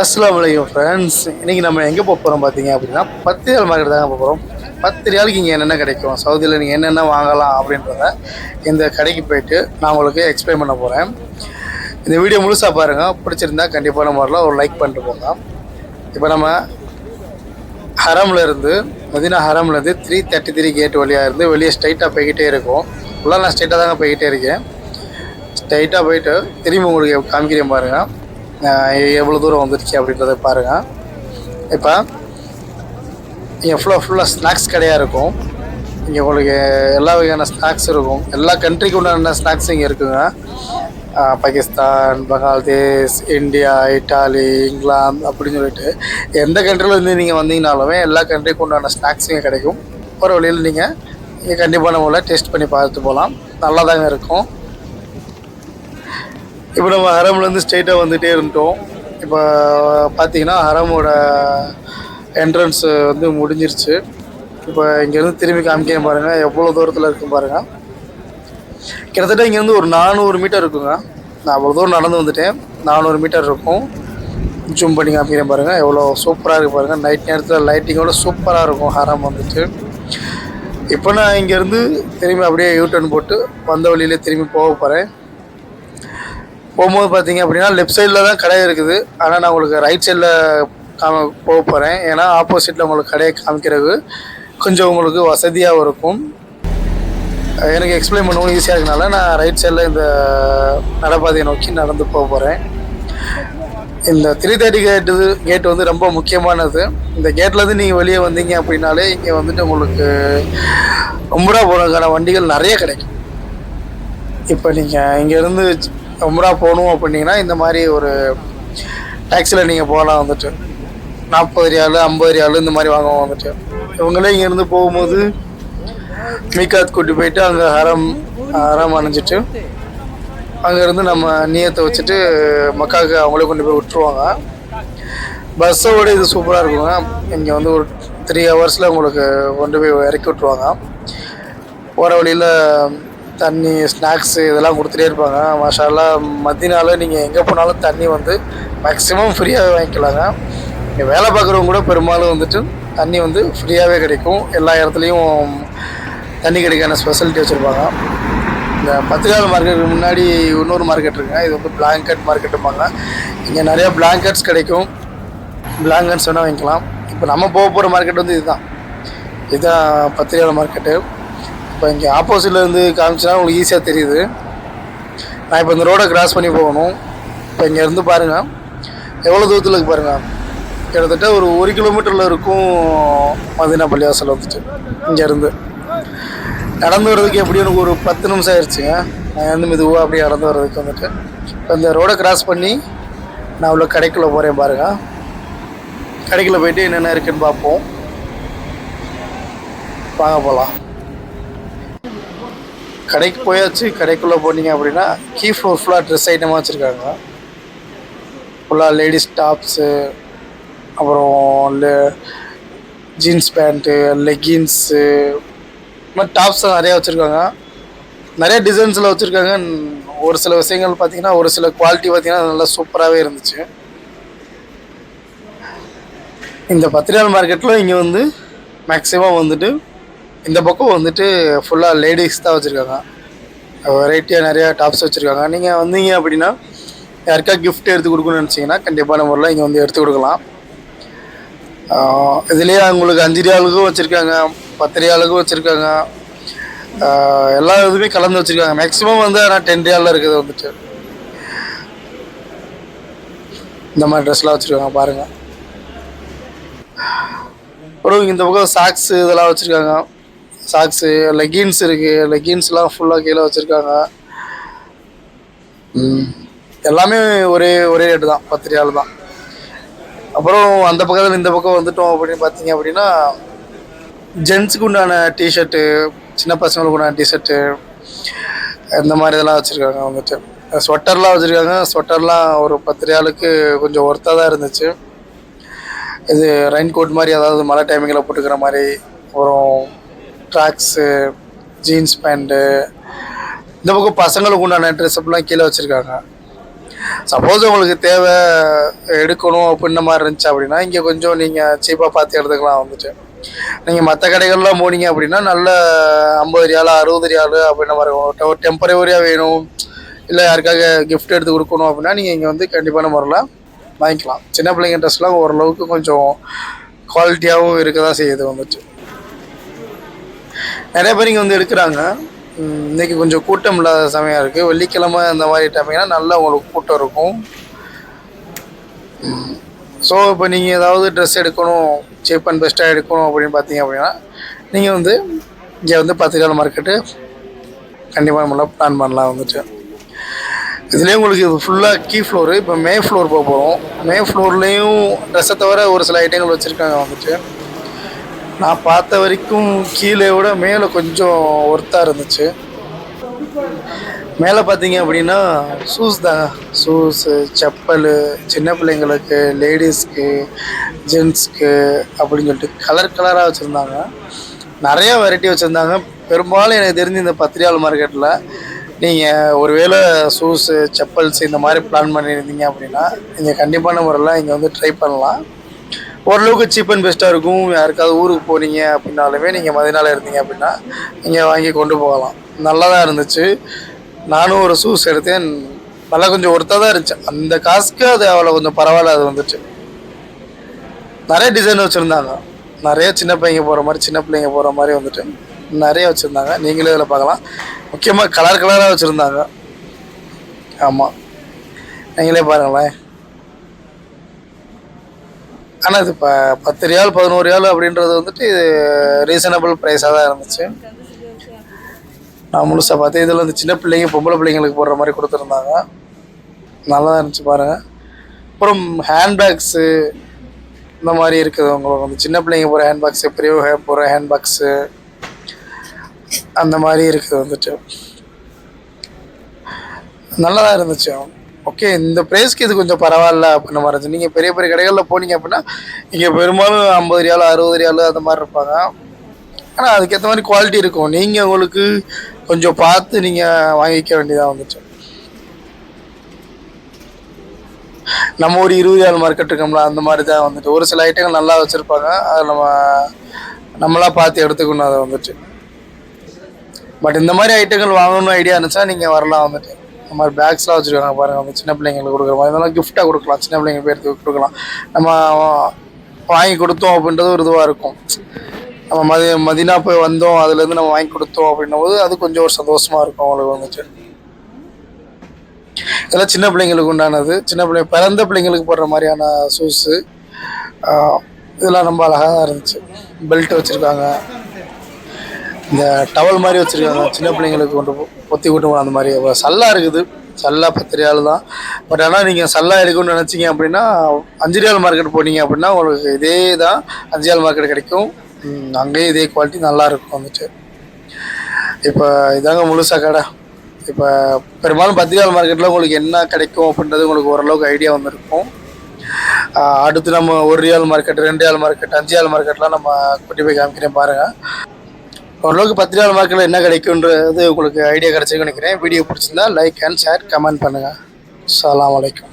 அஸ்லாம் வலைக்கம் ஃப்ரெண்ட்ஸ் இன்றைக்கி நம்ம எங்கே போக போகிறோம் பார்த்தீங்க அப்படின்னா பத்து ரியால் மார்க்கெட் தாங்க போக போகிறோம் பத்து ரியாலுக்கு இங்கே என்னென்ன கிடைக்கும்? சவுதியில் நீங்கள் என்னென்ன வாங்கலாம் அப்படின்றத இந்த கடைக்கு போயிட்டு நான் உங்களுக்கு எக்ஸ்பிளைன் பண்ண போகிறேன் இந்த வீடியோ முழுசாக பாருங்கள் பிடிச்சிருந்தா கண்டிப்பாக நம்ம வரலாம். ஒரு லைக் பண்ணிட்டு போங்க. இப்போ நம்ம ஹரம்லேருந்து மதினா ஹரம்லேருந்து த்ரீ தேர்ட்டி த்ரீ கேட் வழியாக இருந்து வெளியே ஸ்ட்ரைட்டாக போய்கிட்டே இருக்கும். உள்ளே நான் ஸ்ட்ரைட்டாக தாங்க போய்கிட்டே இருக்கேன். ஸ்ட்ரைட்டாக போயிட்டு திரும்பி உங்களுக்கு காமிக்கிறேன் பாருங்கள் எவ்வளோ தூரம் வந்துருச்சு அப்படின்றத பாருங்கள் இப்போ இங்கே ஃபுல்லாக ஃபுல்லாக ஸ்நாக்ஸ் கடையாக இருக்கும். இங்கே உங்களுக்கு எல்லா வகையான ஸ்நாக்ஸ் இருக்கும். எல்லா கண்ட்ரிக்கு உண்டான ஸ்நாக்ஸ் இங்கே இருக்குங்க. Pakistan Bangladesh India Italy England அப்படின்னு சொல்லிட்டு எந்த கண்ட்ரிலேருந்து நீங்கள் வந்தீங்கனாலுமே எல்லா கண்ட்ரிக்கு உண்டான ஸ்நாக்ஸ் இங்கே கிடைக்கும். ஒரு வழியில் நீங்கள் இங்கே கண்டிப்பான முறையில் டேஸ்ட் பண்ணி பார்த்து போகலாம். நல்லா தாங்க இருக்கும். இப்போ நம்ம ஹரம்லேருந்து ஸ்ட்ரெயிட்டாக வந்துகிட்டே இருந்துட்டோம். இப்போ பார்த்தீங்கன்னா ஹரமோட என்ட்ரன்ஸ் வந்து முடிஞ்சிருச்சு. இப்போ இங்கேருந்து திரும்பி காமிக்க பாருங்கள் எவ்வளோ தூரத்தில் இருக்கும் பாருங்கள் கிட்டத்தட்ட இங்கேருந்து ஒரு நானூறு மீட்டர் இருக்குங்க. நான் அவ்வளோ தூரம் நடந்து வந்துட்டேன். நானூறு மீட்டர் இருக்கும். ஜூம் பண்ணி காமிக்கிறேன் பாருங்கள் எவ்வளோ சூப்பராக இருக்குது பாருங்கள் நைட் நேரத்தில் லைட்டிங்கோட சூப்பராக இருக்கும் ஹரம் வந்துட்டு. இப்போ நான் இங்கேருந்து திரும்பி அப்படியே யூ டர்ன் போட்டு வந்த வழியிலே திரும்பி போக போகிறேன் போகும்போது பார்த்தீங்க அப்படின்னா லெஃப்ட் சைடில் தான் கடை இருக்குது. ஆனால் நான் உங்களுக்கு ரைட் சைடில் காம போக போகிறேன் ஏன்னா ஆப்போசிட்டில் உங்களுக்கு கடையை காமிக்கிறது கொஞ்சம் உங்களுக்கு வசதியாகவும் இருக்கும். எனக்கு எக்ஸ்பிளைன் பண்ணவும் ஈஸியாக இருக்கனால நான் ரைட் சைடில் இந்த நடைபாதையை நோக்கி நடந்து போக போகிறேன் இந்த த்ரீ தேர்ட்டி கேட்டு கேட் வந்து ரொம்ப முக்கியமானது. இந்த கேட்லேருந்து நீங்கள் வெளியே வந்தீங்க அப்படின்னாலே இங்கே வந்துட்டு உங்களுக்கு ரொம்ப போகிறதுக்கான வண்டிகள் நிறைய கிடைக்கும். இப்போ நீங்கள் இங்கேருந்து உம்ரா போகணும் அப்படின்னீங்கன்னா இந்த மாதிரி ஒரு டாக்ஸியில் நீங்கள் போகலாம் வந்துட்டு. நாற்பது ரியாலு ஐம்பது ரியாலு இந்த மாதிரி வாங்குவோம் வந்துட்டு. இவங்களே இங்கேருந்து போகும்போது மீக்காத் கூட்டி போயிட்டு அங்கே ஹரம் ஹரம் அணைஞ்சிட்டு அங்கேருந்து நம்ம நீயத்தை வச்சுட்டு மக்காவுக்கு அவங்களே கொண்டு போய் விட்டுருவாங்க. பஸ்ஸை விட இது சூப்பராக இருக்குங்க. இங்கே வந்து ஒரு த்ரீ ஹவர்ஸில் உங்களுக்கு கொண்டு போய் இறக்கி விட்ருவாங்க போகிற வழியில் தண்ணி ஸ்நாக்ஸு இதெல்லாம் கொடுத்துட்டே இருப்பாங்க. மாஷால்லா மத்தினால நீங்கள் எங்கே போனாலும் தண்ணி வந்து மேக்ஸிமம் ஃப்ரீயாகவே வாங்கிக்கலாங்க. இங்கே வேலை பார்க்குறவங்க கூட பெரும்பாலும் வந்துட்டு தண்ணி வந்து ஃப்ரீயாகவே கிடைக்கும். எல்லா இடத்துலையும் தண்ணி கிடைக்கான ஸ்பெஷாலிட்டி வச்சுருப்பாங்க. இந்த பத்திரிகால மார்க்கெட்டுக்கு முன்னாடி இன்னொரு மார்க்கெட் இருக்குங்க. இது வந்து பிளாங்கெட் மார்க்கெட்டுப்பாங்க இங்கே நிறையா பிளாங்கெட்ஸ் கிடைக்கும். பிளாங்கெட்ஸ் வேணால் வாங்கிக்கலாம். இப்போ நம்ம போக போகிற மார்க்கெட் வந்து இதுதான். இதுதான் பத்திரிகால மார்க்கெட்டு இப்போ இங்கே ஆப்போசிட்டில் இருந்து காமிச்சுன்னா உங்களுக்கு ஈஸியாக தெரியுது. நான் இப்போ இந்த ரோடை கிராஸ் பண்ணி போகணும். இப்போ இங்கே இருந்து பாருங்கள் எவ்வளோ தூரத்தில் இருக்கு பாருங்கள் கிட்டத்தட்ட ஒரு ஒரு கிலோமீட்டரில் இருக்கும் மதினா பள்ளிவாசல் வந்துட்டு இங்கேருந்து நடந்து வர்றதுக்கு எப்படி எனக்கு ஒரு பத்து நிமிஷம் ஆயிடுச்சுங்க நான் வந்து மெதுவாக அப்படியே நடந்து வர்றதுக்கு வந்துட்டு. இப்போ இந்த ரோடை கிராஸ் பண்ணி நான் உள்ள கடைக்குள்ளே போகிறேன் பாருங்கள் கடைக்குள்ளே போயிட்டு என்னென்ன இருக்குன்னு பார்ப்போம். வாங்க போகலாம் கடைக்கு போயாச்சு கடைக்குள்ளே போனீங்க அப்படின்னா கீ ஃப்ளோர் ஃபுல்லாக ட்ரெஸ் ஐட்டமாக வச்சுருக்காங்க. ஃபுல்லாக லேடிஸ் டாப்ஸு அப்புறம் ஜீன்ஸ் பேண்ட்டு லெகின்ஸு இந்த மாதிரி டாப்ஸ் நிறையா வச்சுருக்காங்க. நிறைய டிசைன்ஸில் வச்சுருக்காங்க. ஒரு சில விஷயங்கள் பார்த்தீங்கன்னா ஒரு சில குவாலிட்டி பார்த்திங்கன்னா நல்லா சூப்பராகவே இருந்துச்சு. இந்த பத்திரிகால் மார்க்கெட்டில் இங்கே வந்து மேக்ஸிமம் வந்துட்டு இந்த பக்கம் வந்துட்டு ஃபுல்லாக லேடிஸ் தான் வச்சுருக்காங்க. வெரைட்டியாக நிறையா டாப்ஸ் வச்சுருக்காங்க. நீங்கள் வந்தீங்க அப்படின்னா யாருக்கா கிஃப்ட் எடுத்து கொடுக்கணும்னு நினச்சிங்கன்னா கண்டிப்பான முறையில் இங்கே வந்து எடுத்து கொடுக்கலாம். இதுலேயே உங்களுக்கு அஞ்சு ரியாலுக்கும் வச்சுருக்காங்க பத்து ரியாலுக்கும் வச்சுருக்காங்க எல்லா இதுவுமே கலந்து வச்சுருக்காங்க. மேக்ஸிமம் வந்து ஆனால் டென் ரியாலில் இருக்குது வந்துட்டு. இந்த மாதிரி ட்ரெஸ்லாம் வச்சுருக்காங்க பாருங்கள் அப்புறம் இந்த பக்கம் சாக்ஸு இதெல்லாம் வச்சுருக்காங்க. சாக்ஸு லெகின்ஸ் இருக்குது லெகின்ஸ்லாம் ஃபுல்லாக கீழே வச்சுருக்காங்க. எல்லாமே ஒரே ஒரே ரேட்டு தான். பத்து ரியால் தான். அப்புறம் அந்த பக்கத்தில் இந்த பக்கம் வந்துட்டோம் அப்படின்னு பார்த்தீங்க அப்படின்னா ஜென்ஸுக்கு உண்டான டிஷர்ட்டு சின்ன பசங்களுக்கு உண்டான டிஷர்ட்டு இந்த மாதிரி இதெல்லாம் வச்சுருக்காங்க வந்துட்டு. ஸ்வெட்டர்லாம் வச்சுருக்காங்க. ஸ்வெட்டர்லாம் ஒரு பத்து ரியாலுக்கு கொஞ்சம் ஒர்த்தாக தான் இருந்துச்சு. இது ரெயின் கோட் மாதிரி அதாவது மழை டைமிங்கில் போட்டுக்கிற மாதிரி அப்புறம் ட்ராக்ஸு ஜீன்ஸ் பேண்ட்டு இந்த பக்கம் பசங்களுக்கு உண்டான ட்ரெஸ் கீழே வச்சுருக்காங்க. சப்போஸ் உங்களுக்கு தேவை எடுக்கணும் அப்படின்ன மாதிரி இருந்துச்சு அப்படின்னா இங்கே கொஞ்சம் நீங்கள் சீப்பாக பார்த்து எடுத்துக்கலாம் வந்துட்டு. நீங்கள் மற்ற கடைகள்லாம் போனீங்க அப்படின்னா நல்ல ஐம்பது ரியாலு அறுபது ரியாலு அப்படின்ன மாதிரி ஒரு டெம்பரவரியாக வேணும். இல்லை யாருக்காக கிஃப்ட் எடுத்து கொடுக்கணும் அப்படின்னா நீங்கள் இங்கே வந்து கண்டிப்பான முறையில் வாங்கிக்கலாம். சின்ன பிள்ளைங்க ட்ரெஸ்லாம் ஓரளவுக்கு கொஞ்சம் குவாலிட்டியாகவும் இருக்க தான் செய்யுது வந்துட்டு. நிறைய பேர் இங்கே வந்து எடுக்கிறாங்க. இன்றைக்கி கொஞ்சம் கூட்டம் இல்லாத சமயம் இருக்குது வெள்ளிக்கிழமை அந்த மாதிரி டைமிங்னா நல்லா உங்களுக்கு கூட்டம் இருக்கும். ஸோ இப்போ நீங்கள் ஏதாவது ட்ரெஸ் எடுக்கணும் சீப் அண்ட் பெஸ்ட்டாக எடுக்கணும் அப்படின்னு பார்த்தீங்க அப்படின்னா நீங்கள் வந்து இங்கே வந்து பத்திரிக்கை மார்க்கெட்டு கண்டிப்பாக நம்மளாம் பிளான் பண்ணலாம் வந்துட்டு. இதுலேயும் உங்களுக்கு இது ஃபுல்லாக கீ ஃப்ளோரு இப்போ மே ஃப்ளோர் போக போகிறோம் மே ஃப்ளோர்லேயும் ட்ரெஸ்ஸை தவிர ஒரு சில ஐட்டங்கள் வச்சுருக்காங்க வந்துட்டு. நான் பார்த்த வரைக்கும் கீழே விட மேலே கொஞ்சம் ஒர்த்தாக இருந்துச்சு. மேலே பார்த்தீங்க அப்படின்னா ஷூஸ் தான். ஷூஸு செப்பல் சின்ன பிள்ளைங்களுக்கு லேடிஸ்க்கு ஜென்ஸ்க்கு அப்படின்னு சொல்லிட்டு கலர் கலராக வச்சுருந்தாங்க. நிறைய வெரைட்டி வச்சுருந்தாங்க. பெரும்பாலும் எனக்கு தெரிஞ்சு இந்த பத்திரியாள் மார்க்கெட்டில் நீங்கள் ஒருவேளை ஷூஸு செப்பல்ஸ் இந்த மாதிரி பிளான் பண்ணியிருந்தீங்க அப்படின்னா நீங்கள் கண்டிப்பான முறையில் இங்கே வந்து ட்ரை பண்ணலாம். ஓரளவுக்கு சீப் அண்ட் பெஸ்ட்டாக இருக்கும். யாருக்காவது ஊருக்கு போனீங்க அப்படின்னாலுமே நீங்கள் மதினால இருந்தீங்க அப்படின்னா நீங்கள் வாங்கி கொண்டு போகலாம். நல்லா தான் இருந்துச்சு. நானும் ஒரு ஷூஸ் எடுத்தேன். நல்லா கொஞ்சம் ஒருத்தாக தான் இருந்துச்சு. அந்த காசுக்கு அது அவ்வளோ கொஞ்சம் பரவாயில்ல அது வந்துச்சு. நிறைய டிசைன் வச்சுருந்தாங்க. நிறைய சின்ன பையங்க போகிற மாதிரி சின்ன பிள்ளைங்க போகிற மாதிரி வந்துட்டு நிறைய வச்சுருந்தாங்க. நீங்களே இதில் பார்க்கலாம். முக்கியமாக கலர் கலராக வச்சுருந்தாங்க. ஆமாம் நீங்களே பாருங்களேன். ஆனால் இது இப்போ பத்து ரியால் பதினோரு ரியால் அப்படின்றது வந்துட்டு இது ரீசனபிள் ப்ரைஸாக தான் இருந்துச்சு. நான் முழுசாக பார்த்தேன். இதில் வந்து சின்ன பிள்ளைங்க பொம்பளை பிள்ளைங்களுக்கு போடுற மாதிரி கொடுத்துருந்தாங்க. நல்லா தான் இருந்துச்சு பாருங்கள் அப்புறம் ஹேண்ட்பேக்ஸு இந்த மாதிரி இருக்குது. உங்களுக்கு வந்து சின்ன பிள்ளைங்க போகிற ஹேண்ட்பேக்ஸு பெரியவங்க போகிற ஹேண்ட்பேக்ஸு அந்த மாதிரி இருக்குது வந்துட்டு. நல்லா தான் இருந்துச்சு. ஓகே இந்த ப்ரைஸ்க்கு இது கொஞ்சம் பரவாயில்ல அப்படின்ற மாதிரி இருந்துச்சு நீங்கள் பெரிய பெரிய கடைகளில் போனீங்க அப்படின்னா இங்கே பெரும்பாலும் ஐம்பது ரியாலு அறுபது ரியாலு அந்த மாதிரி இருப்பாங்க. ஆனால் அதுக்கேற்ற மாதிரி குவாலிட்டி இருக்கும். நீங்கள் உங்களுக்கு கொஞ்சம் பார்த்து நீங்கள் வாங்கிக்க வேண்டியதாக வந்துச்சு. நம்ம ஒரு இருபது ஆள் மார்க்கெட் இருக்கோம்ல அந்த மாதிரி தான் வந்துட்டு ஒரு சில ஐட்டங்கள் நல்லா வச்சுருப்பாங்க. அதை நம்ம நம்மளாக பார்த்து எடுத்துக்கணும் அதை வந்துட்டு பட் இந்த மாதிரி ஐட்டங்கள் வாங்கணும்னு ஐடியா இருந்துச்சா நீங்கள் வரலாம் வந்துட்டு. இந்த மாதிரி பேக்ஸ்லாம் வச்சுருக்காங்க. பாருங்கள் வந்து சின்ன பிள்ளைங்களுக்கு கொடுக்குற மாதிரி இதெல்லாம் கொடுக்கலாம். சின்ன பிள்ளைங்க பேருக்கு கொடுக்கலாம். நம்ம வாங்கி கொடுத்தோம் அப்படின்றது ஒரு இதுவாக இருக்கும். நம்ம மதி மதினா போய் வந்தோம் அதுலேருந்து நம்ம வாங்கி கொடுத்தோம் அப்படின்னும் போது அது கொஞ்சம் ஒரு சந்தோஷமாக இருக்கும் அவங்களுக்கு வந்துட்டு. இதெல்லாம் சின்ன பிள்ளைங்களுக்கு உண்டானது. சின்ன பிள்ளைங்க பிறந்த பிள்ளைங்களுக்கு போடுற மாதிரியான ஷூஸு இதெல்லாம் ரொம்ப அழகாக தான் இருந்துச்சு. பெல்ட் வச்சுருக்காங்க. இந்த டவல் மாதிரி வச்சுருக்காங்க. சின்ன பிள்ளைங்களுக்கு கொண்டு போ- கொத்தி விட்டு அந்த மாதிரி. அப்புறம் சல்லா இருக்குது. சல்லா பத்து ரியால் தான். பட் ஆனால் நீங்கள் சல்லா எடுக்கணும்னு நினச்சிங்க அப்படின்னா அஞ்சு ரியால் மார்க்கெட் போனீங்க அப்படின்னா உங்களுக்கு இதே தான் அஞ்சு ரியால் மார்க்கெட் கிடைக்கும். அங்கேயும் இதே குவாலிட்டி நல்லா இருக்கும் வந்துட்டு. இப்போ இதாங்க முழுசா கடை. இப்போ பெரும்பாலும் பத்திரிகால் மார்க்கெட்டில் உங்களுக்கு என்ன கிடைக்கும் அப்படின்றது உங்களுக்கு ஓரளவுக்கு ஐடியா வந்திருக்கும். அடுத்து நம்ம ஒரு ரியால் மார்க்கெட் ரெண்டு ரியால் மார்க்கெட் அஞ்சு ரியால் மார்க்கெட்லாம் நம்ம கூட்டி போய் காமிக்கிறேன் பாருங்கள் ஓரளவுக்கு பத்து ரியால் என்ன கிடைக்குன்றது உங்களுக்கு ஐடியா கிடச்சிருக்குன்னு நினைக்கிறேன். வீடியோ பிடிச்சிருந்தா லைக் அண்ட் ஷேர் கமெண்ட் பண்ணுங்கள் சலாம் வலைக்கம்